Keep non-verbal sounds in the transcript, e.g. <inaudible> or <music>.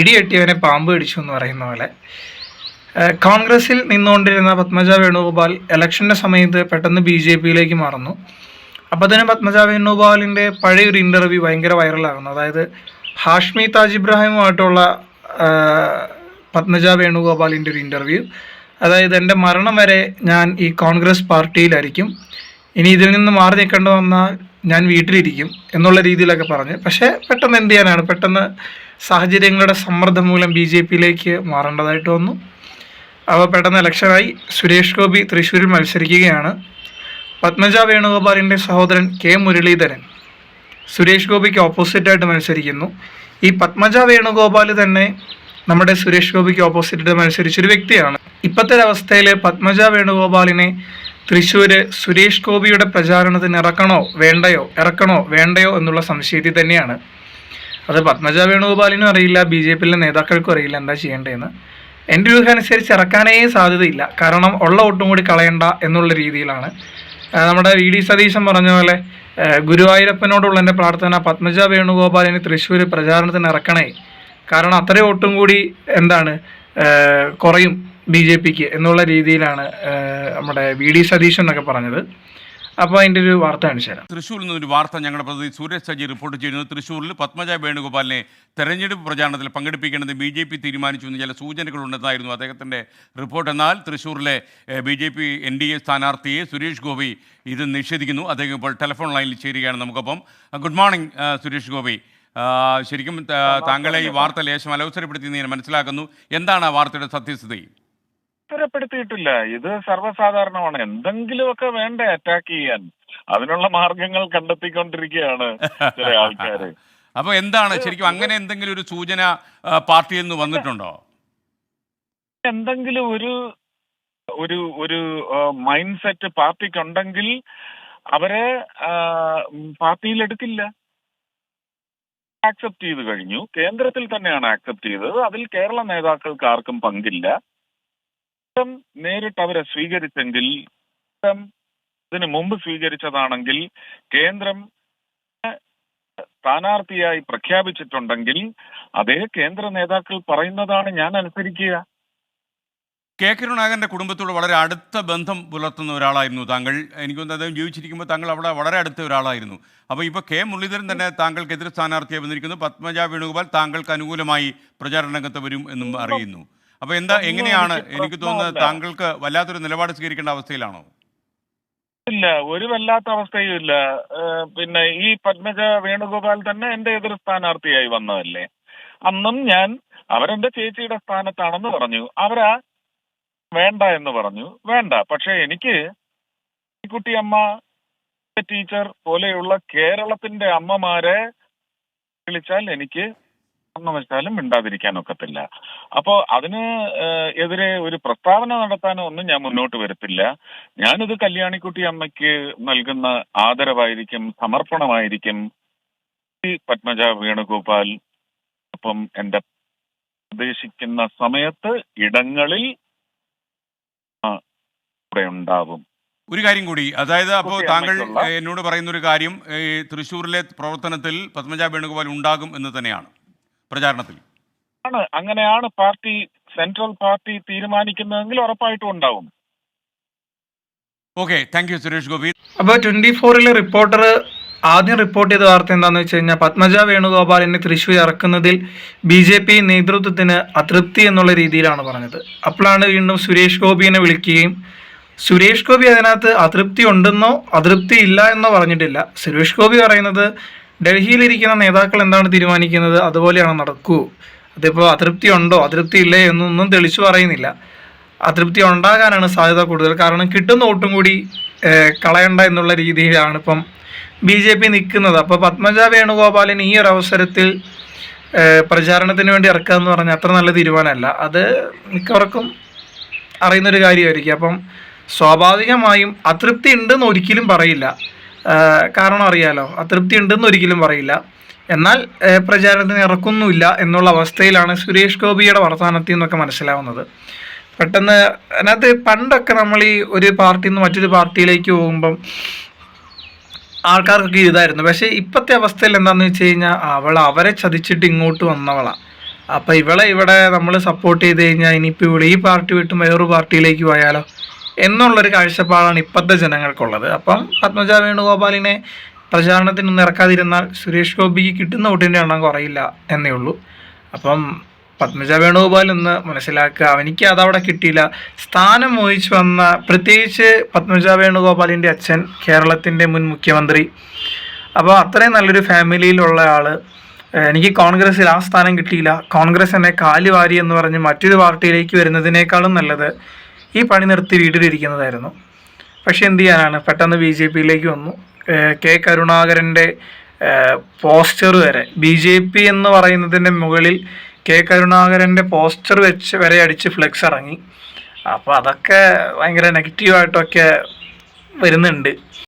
ഇടിയെട്ടിയവനെ പാമ്പ് പിടിച്ചു എന്ന് പറയുന്ന പോലെ. കോൺഗ്രസിൽ നിന്നുകൊണ്ടിരുന്ന പത്മജ വേണുഗോപാൽ ഇലക്ഷന്റെ സമയത്ത് പെട്ടെന്ന് ബി ജെ പിയിലേക്ക് മാറുന്നു. അപ്പോൾ തന്നെ പത്മജ വേണുഗോപാലിന്റെ പഴയൊരു ഇന്റർവ്യൂ ഭയങ്കര വൈറലാകുന്നു അതായത് ഹാഷ്മി താജ് ഇബ്രാഹിമുമായിട്ടുള്ള പത്മജ വേണുഗോപാലിന്റെ ഒരു ഇന്റർവ്യൂ അതായത് എന്റെ മരണം വരെ ഞാൻ ഈ കോൺഗ്രസ് പാർട്ടിയിലായിരിക്കും. ഇനി ഇതിൽ നിന്ന് മാറി നിൽക്കേണ്ടി വന്നാൽ ഞാൻ വീട്ടിലിരിക്കും എന്നുള്ള രീതിയിലൊക്കെ പറഞ്ഞ്. പക്ഷേ പെട്ടെന്ന് എന്ത് ചെയ്യാനാണ്? പെട്ടെന്ന് സാഹചര്യങ്ങളുടെ സമ്മർദ്ദം മൂലം ബി ജെ പിയിലേക്ക് മാറേണ്ടതായിട്ട് വന്നു. അവ പെട്ടെന്ന് ഇലക്ഷനായി സുരേഷ് ഗോപി തൃശ്ശൂരിൽ മത്സരിക്കുകയാണ്. പത്മജ വേണുഗോപാലിന്റെ സഹോദരൻ കെ മുരളീധരൻ സുരേഷ് ഗോപിക്ക് ഓപ്പോസിറ്റായിട്ട് മത്സരിക്കുന്നു. ഈ പത്മജ വേണുഗോപാൽ തന്നെ നമ്മുടെ സുരേഷ് ഗോപിക്ക് ഓപ്പോസിറ്റായിട്ട് മത്സരിച്ചൊരു വ്യക്തിയാണ്. ഇപ്പോഴത്തെ അവസ്ഥയിൽ പത്മജ വേണുഗോപാലിനെ തൃശ്ശൂർ സുരേഷ് ഗോപിയുടെ പ്രചാരണത്തിന് ഇറക്കണോ വേണ്ടയോ ഇറക്കണോ വേണ്ടയോ എന്നുള്ള സംശയത്തിൽ തന്നെയാണ്. അത് പത്മജ വേണുഗോപാലിനും അറിയില്ല ബി ജെ പിയിലെ നേതാക്കൾക്കും അറിയില്ല എന്താ ചെയ്യേണ്ടതെന്ന്. എന്റെ ഒരു അനുസരിച്ച് ഇറക്കാനേ സാധ്യതയില്ല. കാരണം ഉള്ള ഒട്ടും കൂടി കളയണ്ട എന്നുള്ള രീതിയിലാണ്. നമ്മുടെ വി ഡി സതീശൻ പറഞ്ഞ പോലെ ഗുരുവായൂരപ്പനോടുള്ള എന്റെ പ്രാർത്ഥന പത്മജ വേണുഗോപാലിന് തൃശ്ശൂർ പ്രചാരണത്തിന് ഇറക്കണേ. കാരണം അത്രയും ഒട്ടും കൂടി എന്താണ് കുറയും ബി ജെ പിക്ക് എന്നുള്ള രീതിയിലാണ് നമ്മുടെ വി ഡി സതീശൻ എന്നൊക്കെ പറഞ്ഞത്. അപ്പോൾ അതിന്റെ ഒരു വാർത്ത കാണിച്ചു തരാം. തൃശ്ശൂരിൽ നിന്നൊരു വാർത്ത ഞങ്ങളുടെ പ്രതി സുരേഷ് സജി റിപ്പോർട്ട് ചെയ്യുന്നത് തൃശ്ശൂരിൽ പത്മജ വേണുഗോപാലിനെ തെരഞ്ഞെടുപ്പ് പ്രചാരണത്തിൽ പങ്കെടുപ്പിക്കണമെന്ന് ബി ജെ പി തീരുമാനിച്ചു എന്ന് ചില സൂചനകളുണ്ടെന്നായിരുന്നു അദ്ദേഹത്തിന്റെ റിപ്പോർട്ട്. എന്നാൽ തൃശ്ശൂരിലെ B J P N D A സ്ഥാനാർത്ഥിയെ സുരേഷ് ഗോപി ഇത് നിഷേധിക്കുന്നു. അദ്ദേഹം ഇപ്പോൾ ടെലിഫോൺ ലൈനിൽ ചേരുകയാണ് നമുക്കൊപ്പം. Good morning Suresh Gopi. ശരിക്കും താങ്കളെ ഈ വാർത്ത ലേശം അലവസരപ്പെടുത്തി ഞാൻ മനസ്സിലാക്കുന്നു. എന്താണ് ആ വാർത്തയുടെ സത്യസ്ഥിതി? അവസരപ്പെടുത്തിയിട്ടില്ല ഇത് സർവസാധാരണമാണ്. എന്തെങ്കിലുമൊക്കെ വേണ്ടേ അറ്റാക്ക് ചെയ്യാൻ. അതിനുള്ള മാർഗങ്ങൾ കണ്ടെത്തിക്കൊണ്ടിരിക്കുകയാണ് ചില <laughs> ആൾക്കാര്. അപ്പൊ എന്താണ്? ശരിക്കും അങ്ങനെ എന്തെങ്കിലും ഒരു സൂചന പാർട്ടിയിൽ നിന്ന് വന്നിട്ടുണ്ടോ? എന്തെങ്കിലും ഒരു ഒരു ഒരു മൈൻഡ് സെറ്റ് പാർട്ടിക്ക് ഉണ്ടെങ്കിൽ അവരെ പാർട്ടിയിൽ എടുക്കില്ല. ആക്സെപ്റ്റ് ചെയ്ത് കഴിഞ്ഞു. കേന്ദ്രത്തിൽ തന്നെയാണ് ആക്സെപ്റ്റ് ചെയ്തത്. അതിൽ കേരള നേതാക്കൾക്ക് ആർക്കും പങ്കില്ല. കേന്ദ്രം നേരിട്ട് അവരെ സ്വീകരിച്ചെങ്കിൽ യുദ്ധം ഇതിനു മുമ്പ് സ്വീകരിച്ചതാണെങ്കിൽ കേന്ദ്രം സ്ഥാനാർത്ഥിയായി പ്രഖ്യാപിച്ചിട്ടുണ്ടെങ്കിൽ അതേ കേന്ദ്ര നേതാക്കൾ പറയുന്നതാണ് ഞാൻ അനുസരിക്കുക. കെ. കരുണാകരന്റെ കുടുംബത്തോട് വളരെ അടുത്ത ബന്ധം പുലർത്തുന്ന ഒരാളായിരുന്നു താങ്കൾ. എനിക്കൊന്ന് അദ്ദേഹം ജീവിച്ചിരിക്കുമ്പോൾ താങ്കൾ അവിടെ വളരെ അടുത്ത ഒരാളായിരുന്നു. അപ്പോൾ ഇപ്പോൾ കെ. മുരളീധരൻ തന്നെ താങ്കൾക്കെതിരെ സ്ഥാനാർത്ഥിയായി വന്നിരിക്കുന്നു. പത്മജ വേണുഗോപാൽ താങ്കൾക്ക് അനുകൂലമായി പ്രചാരണ രംഗത്ത് വരും എന്നും അറിയുന്നു. അപ്പോൾ എന്താ എങ്ങനെയാണ് എനിക്ക് എനിക്ക് തോന്നുന്നത് താങ്കൾക്ക് വല്ലാത്തൊരു നിലപാട് സ്വീകരിക്കേണ്ട അവസ്ഥയിലാണോ? ഇല്ല ഒരു വല്ലാത്ത അവസ്ഥയും ഇല്ല. പിന്നെ ഈ പത്മജ വേണുഗോപാൽ തന്നെ എന്റെ എതിർ സ്ഥാനാർത്ഥിയായി വന്നതല്ലേ? അന്നും ഞാൻ അവരെന്റെ ചേച്ചിയുടെ സ്ഥാനത്താണെന്ന് പറഞ്ഞു. അവരാ വേണ്ട എന്ന് പറഞ്ഞു. വേണ്ട. പക്ഷെ എനിക്ക് കുട്ടിയമ്മ ടീച്ചർ പോലെയുള്ള കേരളത്തിന്റെ അമ്മമാരെ വിളിച്ചാൽ എനിക്ക് കാരണവശാലും മിണ്ടാതിരിക്കാൻ ഒക്കത്തില്ല. അപ്പോ അതിന് എതിരെ ഒരു പ്രസ്താവന നടത്താനോ ഒന്നും ഞാൻ മുന്നോട്ട് വരത്തില്ല. ഞാനിത് കല്യാണിക്കുട്ടി അമ്മയ്ക്ക് നൽകുന്ന ആദരവായിരിക്കും സമർപ്പണമായിരിക്കും. പത്മജ വേണുഗോപാൽ ഒപ്പം എന്റെ പ്രതീക്ഷിക്കുന്ന സമയത്ത് ഇടങ്ങളിൽ ഇവിടെ ഉണ്ടാവും. ഒരു കാര്യം കൂടി അതായത് അപ്പോൾ താങ്കൾ എന്നോട് പറയുന്ന ഒരു കാര്യം തൃശ്ശൂരിലെ പ്രവർത്തനത്തിൽ പത്മജ വേണുഗോപാൽ ഉണ്ടാകും എന്ന് തന്നെയാണ്. പ്രചാരണത്തിൽ. ആണ്. അങ്ങനെയാണ് പാർട്ടി സെൻട്രൽ പാർട്ടി തീരുമാനിക്കുന്നതെങ്കിൽ ഉറപ്പായിട്ടും ഉണ്ടാവും. Okay thank you Suresh Gopi. അപ്പോൾ ട്വന്റി ഫോറിലെ റിപ്പോർട്ടർ ആദ്യം റിപ്പോർട്ട് ചെയ്ത വാർത്ത എന്താണെന്ന് വെച്ച് കഴിഞ്ഞാൽ പത്മജ വേണുഗോപാലിനെ തൃശ്ശൂർ ഇറക്കുന്നതിൽ ബി ജെ പി നേതൃത്വത്തിന് അതൃപ്തി എന്നുള്ള രീതിയിലാണ് പറഞ്ഞത്. അപ്പോഴാണ് വീണ്ടും സുരേഷ് ഗോപിയെ വിളിക്കുകയും സുരേഷ് ഗോപി അതിനകത്ത് അതൃപ്തി ഉണ്ടെന്നോ അതൃപ്തി ഇല്ല എന്നോ പറഞ്ഞിട്ടില്ല. സുരേഷ് ഗോപി പറയുന്നത് ഡൽഹിയിലിരിക്കുന്ന നേതാക്കൾ എന്താണ് തീരുമാനിക്കുന്നത്? അതുപോലെയാണ് നടക്കൂ. അതിപ്പോൾ അതൃപ്തി ഉണ്ടോ അതൃപ്തി ഇല്ലേ എന്നൊന്നും തെളിച്ചു പറയുന്നില്ല. അതൃപ്തി ഉണ്ടാകാനാണ് സാധ്യത കൂടുതൽ. കാരണം കിട്ടുന്ന വോട്ടും കൂടി കളയണ്ട എന്നുള്ള രീതിയിലാണ് ഇപ്പം ബി ജെ പി നിൽക്കുന്നത്. അപ്പോൾ പത്മജ വേണുഗോപാലിന് ഈ ഒരു അവസരത്തിൽ പ്രചാരണത്തിന് വേണ്ടി ഇറക്കുക എന്ന് പറഞ്ഞാൽ അത്ര നല്ല തീരുമാനമല്ല. അത് മിക്കവർക്കും അറിയുന്നൊരു കാര്യമായിരിക്കും. അപ്പം സ്വാഭാവികമായും അതൃപ്തി ഉണ്ടെന്ന് ഒരിക്കലും പറയില്ല. കാരണം അറിയാലോ. അതൃപ്തി ഉണ്ടെന്ന് ഒരിക്കലും പറയില്ല. എന്നാൽ പ്രചാരണത്തിന് ഇറക്കുന്നുമില്ല എന്നുള്ള അവസ്ഥയിലാണ് സുരേഷ് ഗോപിയുടെ വർത്തമാനത്തിൽ നിന്നൊക്കെ മനസ്സിലാവുന്നത്. പെട്ടെന്ന് അതിനകത്ത് പണ്ടൊക്കെ നമ്മൾ ഈ ഒരു പാർട്ടിയിൽ നിന്ന് മറ്റൊരു പാർട്ടിയിലേക്ക് പോകുമ്പം ആൾക്കാർക്കൊക്കെ ഇതായിരുന്നു. പക്ഷേ ഇപ്പോഴത്തെ അവസ്ഥയിൽ എന്താണെന്ന് വെച്ച് കഴിഞ്ഞാൽ അവൾ അവരെ ചതിച്ചിട്ട് ഇങ്ങോട്ട് വന്നവളാണ് അപ്പോൾ ഇവളെ ഇവിടെ നമ്മൾ സപ്പോർട്ട് ചെയ്ത് കഴിഞ്ഞാൽ ഇനിയിപ്പോൾ ഇവിടെ ഈ പാർട്ടി വിട്ട് വേറൊരു പാർട്ടിയിലേക്ക് പോയാലോ? എന്നുള്ളൊരു കാഴ്ചപ്പാടാണ് ഇപ്പോഴത്തെ ജനങ്ങൾക്കുള്ളത്. അപ്പം പത്മജ വേണുഗോപാലിനെ പ്രചാരണത്തിനൊന്നും ഇറക്കാതിരുന്നാൽ സുരേഷ് ഗോപിക്ക് കിട്ടുന്ന വോട്ടിന്റെ എണ്ണം കുറയില്ല എന്നേ ഉള്ളൂ. അപ്പം പത്മജ വേണുഗോപാൽ എന്ന് മനസ്സിലാക്കുക. അവനിക്ക് അതവിടെ കിട്ടിയില്ല. സ്ഥാനം മോഹിച്ച് വന്ന പ്രത്യേകിച്ച് പത്മജ വേണുഗോപാലിന്റെ അച്ഛൻ കേരളത്തിന്റെ മുൻ മുഖ്യമന്ത്രി. അപ്പോൾ അത്രയും നല്ലൊരു ഫാമിലിയിലുള്ള ആൾ എനിക്ക് കോൺഗ്രസ്സിൽ ആ സ്ഥാനം കിട്ടിയില്ല. കോൺഗ്രസ് എന്നെ കാലുവാരി എന്ന് പറഞ്ഞ് മറ്റൊരു പാർട്ടിയിലേക്ക് വരുന്നതിനേക്കാളും നല്ലത് ഈ പണി നിർത്തി വീട്ടിലിരിക്കുന്നതായിരുന്നു. പക്ഷെ എന്ത് ചെയ്യാനാണ്? പെട്ടെന്ന് ബി ജെ പിയിലേക്ക് വന്നു. കെ കരുണാകരന്റെ പോസ്റ്റർ വരെ ബി ജെ പി എന്ന് പറയുന്നതിന്റെ മുകളിൽ കെ കരുണാകരന്റെ പോസ്റ്റർ വെച്ച് വരെ അടിച്ച് ഫ്ലെക്സ് ഇറങ്ങി. അപ്പോൾ അതൊക്കെ ഭയങ്കര നെഗറ്റീവായിട്ടൊക്കെ വരുന്നുണ്ട്.